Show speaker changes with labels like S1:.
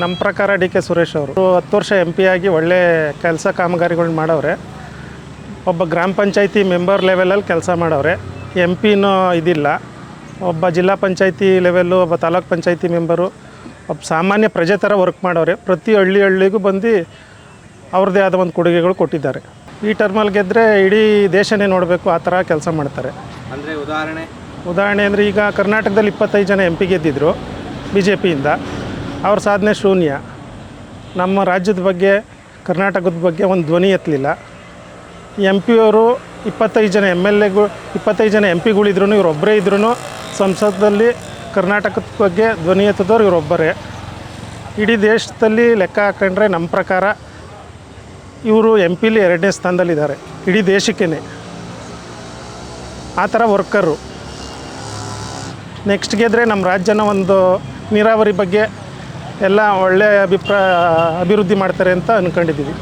S1: ನಮ್ಮ ಪ್ರಕಾರ D K Suresh ಅವರು. ಹತ್ತು ವರ್ಷ ಎಂ ಪಿ ಆಗಿ ಒಳ್ಳೆ ಕೆಲಸ ಕಾಮಗಾರಿಗಳನ್ನ ಮಾಡವ್ರೆ. ಒಬ್ಬ ಗ್ರಾಮ ಪಂಚಾಯತಿ ಮೆಂಬರ್ ಲೆವೆಲಲ್ಲಿ ಕೆಲಸ ಮಾಡವ್ರೆ. ಎಂ ಪಿನೂ ಇದಿಲ್ಲ. ಒಬ್ಬ ಜಿಲ್ಲಾ ಪಂಚಾಯತಿ ಲೆವೆಲ್ಲು ಒಬ್ಬ ತಾಲೂಕ್ ಪಂಚಾಯತಿ ಮೆಂಬರು ಒಬ್ಬ ಸಾಮಾನ್ಯ ಪ್ರಜೆ ಥರ ವರ್ಕ್ ಮಾಡವ್ರೆ. ಪ್ರತಿ ಹಳ್ಳಿ ಹಳ್ಳಿಗೂ ಬಂದು ಅವ್ರದ್ದೇ ಆದ ಒಂದು ಕೊಡುಗೆಗಳು ಕೊಟ್ಟಿದ್ದಾರೆ. ಈ ಟರ್ಮಲ್ಲಿ ಗೆದ್ದರೆ ಇಡೀ ದೇಶನೇ ನೋಡಬೇಕು ಆ ಥರ ಕೆಲಸ ಮಾಡ್ತಾರೆ.
S2: ಅಂದರೆ ಉದಾಹರಣೆ?
S1: ಉದಾಹರಣೆ ಅಂದರೆ ಈಗ ಕರ್ನಾಟಕದಲ್ಲಿ ಇಪ್ಪತ್ತೈದು ಜನ ಎಂ ಪಿ ಗೆದ್ದಿದ್ರು. ಬಿ ಜೆ ಪಿಯಿಂದ. ಅವ್ರ ಸಾಧನೆ ಶೂನ್ಯ. ನಮ್ಮ ರಾಜ್ಯದ ಬಗ್ಗೆ, ಕರ್ನಾಟಕದ ಬಗ್ಗೆ ಒಂದು ಧ್ವನಿ ಎತ್ತಲಿಲ್ಲ. ಎಂ ಪಿಯವರು ಇಪ್ಪತ್ತೈದು ಜನ ಎಂ ಎಲ್ ಎಗಳು ಇಪ್ಪತ್ತೈದು ಜನ ಎಂ ಪಿಗಳಿದ್ರು ಇವರೊಬ್ಬರೇ ಇದ್ರೂ ಸಂಸದಲ್ಲಿ ಕರ್ನಾಟಕದ ಬಗ್ಗೆ ಧ್ವನಿ ಎತ್ತಿದವ್ರು ಇವರೊಬ್ಬರೇ. ಇಡೀ ದೇಶದಲ್ಲಿ ಲೆಕ್ಕ ಹಾಕೊಂಡ್ರೆ ನಮ್ಮ ಪ್ರಕಾರ ಇವರು ಎಂ ಪಿಲಿ ಎರಡನೇ ಸ್ಥಾನದಲ್ಲಿದ್ದಾರೆ, ಇಡೀ ದೇಶಕ್ಕೇ ಆ ಥರ ವರ್ಕರು. ನೆಕ್ಸ್ಟ್ ಗೆದ್ರೆ ನಮ್ಮ ರಾಜ್ಯನ ಒಂದು ನೀರಾವರಿ ಬಗ್ಗೆ ಎಲ್ಲ ಒಳ್ಳೆಯ ಅಭಿಪ್ರಾಯ ಅಭಿವೃದ್ಧಿ ಮಾಡ್ತಾರೆ ಅಂತ ಅಂದ್ಕೊಂಡಿದ್ದೀವಿ